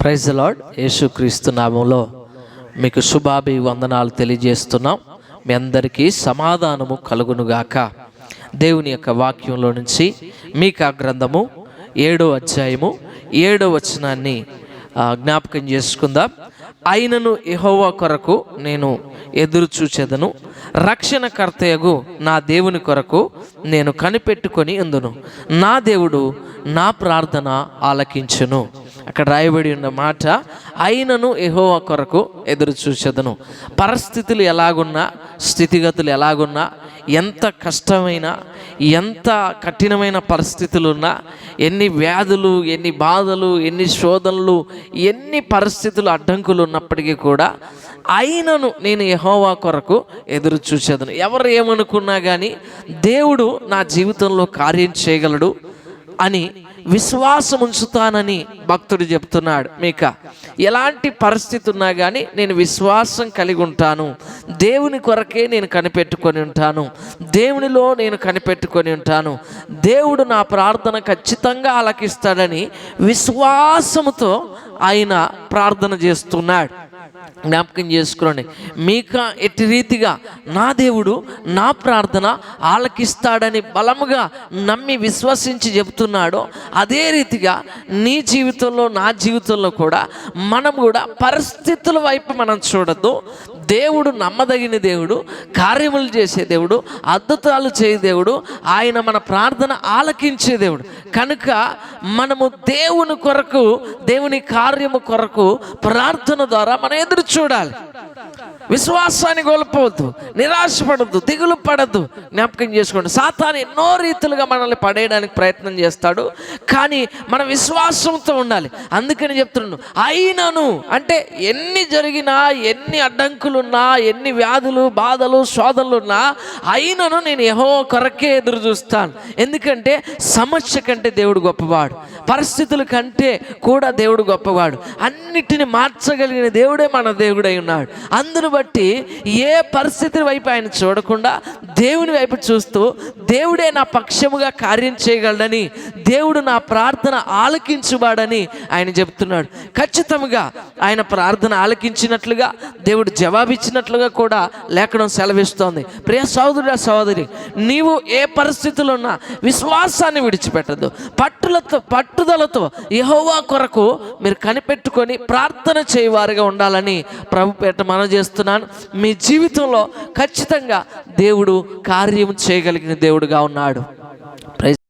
Praise lord యేసుక్రీస్తు నామంలో మీకు శుభాభి వందనాలు తెలియజేస్తున్నాం. మీ అందరికీ సమాధానము కలుగునుగాక. దేవుని యొక్క వాక్యంలో నుంచి మీకా గ్రంథము ఏడో అధ్యాయము ఏడో వచనాన్ని జ్ఞాపకం చేసుకుందాం. అయినను ఎహోవా కొరకు నేను ఎదురు చూచెదను. రక్షణకర్తయగు నా దేవుని కొరకు నేను కనిపెట్టుకొని ఉందును. నా దేవుడు నా ప్రార్థన ఆలకించును. అక్కడ రాయబడి ఉన్న మాట అయినను ఎహోవా కొరకు ఎదురు చూసేదను పరిస్థితులు ఎలాగున్నా స్థితిగతులు ఎలాగున్నా ఎంత కష్టమైన ఎంత కఠినమైన పరిస్థితులున్నా ఎన్ని వ్యాధులు ఎన్ని బాధలు ఎన్ని శోధనలు ఎన్ని పరిస్థితులు అడ్డంకులు ఉన్నప్పటికీ కూడా అయినను నేను యహోవా కొరకు ఎదురు చూసేదను ఎవరు ఏమనుకున్నా కానీ దేవుడు నా జీవితంలో కార్యం చేయగలడు అని విశ్వాసం ఉంచుతానని భక్తుడు చెప్తున్నాడు మీక. ఎలాంటి పరిస్థితి ఉన్నా కానీ నేను విశ్వాసం కలిగి ఉంటాను. దేవుని కొరకే నేను కనిపెట్టుకొని ఉంటాను. దేవునిలో నేను కనిపెట్టుకొని ఉంటాను. దేవుడు నా ప్రార్థన ఖచ్చితంగా ఆలకిస్తాడని విశ్వాసముతో ఆయన ప్రార్థన చేస్తున్నాడు. జ్ఞాపకం చేసుకోండి. మీక ఎట్టి రీతిగా నా దేవుడు నా ప్రార్థన ఆలకిస్తాడని బలముగా నమ్మి విశ్వసించి చెబుతున్నాడో అదే రీతిగా నీ జీవితంలో నా జీవితంలో కూడా మనం కూడా పరిస్థితుల వైపు మనం చూడద్దు. దేవుడు నమ్మదగిన దేవుడు కార్యములు చేసే దేవుడు అద్భుతాలు చేయ దేవుడు ఆయన మన ప్రార్థన ఆలకించే దేవుడు. కనుక మనము దేవుని కొరకు దేవుని కార్యము కొరకు ప్రార్థన ద్వారా మన ఎదురు చూడాలి? విశ్వాసాన్ని కోల్పోవద్దు నిరాశపడద్దు దిగులు పడద్దు జ్ఞాపకం చేసుకోండి. సాతాను ఎన్నో రీతులుగా మనల్ని పడేయడానికి ప్రయత్నం చేస్తాడు కానీ మన విశ్వాసంతో ఉండాలి. అందుకని చెప్తున్నాను అయినను అంటే ఎన్ని జరిగినా ఎన్ని అడ్డంకులున్నా ఎన్ని వ్యాధులు బాధలు శోధనలున్నా అయినను నేను ఏహో కొరకే ఎదురు చూస్తాను. ఎందుకంటే సమస్య కంటే దేవుడు గొప్పవాడు పరిస్థితుల కంటే కూడా దేవుడు గొప్పవాడు. అన్నిటిని మార్చగలిగిన దేవుడే మన దేవుడై ఉన్నాడు అందును బట్టి ఏ పరిస్థితి వైపు ఆయన చూడకుండా దేవుని వైపు చూస్తూ దేవుడే నా పక్షముగా కార్యం చేయగలడని దేవుడు నా ప్రార్థన ఆలకించువాడని ఆయన చెబుతున్నాడు ఖచ్చితంగా ఆయన ప్రార్థన ఆలకించినట్లుగా దేవుడు జవాబిచ్చినట్లుగా కూడా లేఖనం సెలవిస్తోంది. ప్రియ సహోదరుడ సోదరి నీవు ఏ పరిస్థితుల్లో ఉన్నా విశ్వాసాన్ని విడిచిపెట్టద్దు పట్టులతో పట్టుదలతో యహోవా కొరకు మీరు కనిపెట్టుకొని ప్రార్థన చేయవారుగా ఉండాలని ప్రభు పేట మనం చేస్తున్నాను. మీ జీవితంలో ఖచ్చితంగా దేవుడు కార్యం చేయగలిగిన దేవుడుగా ఉన్నాడు.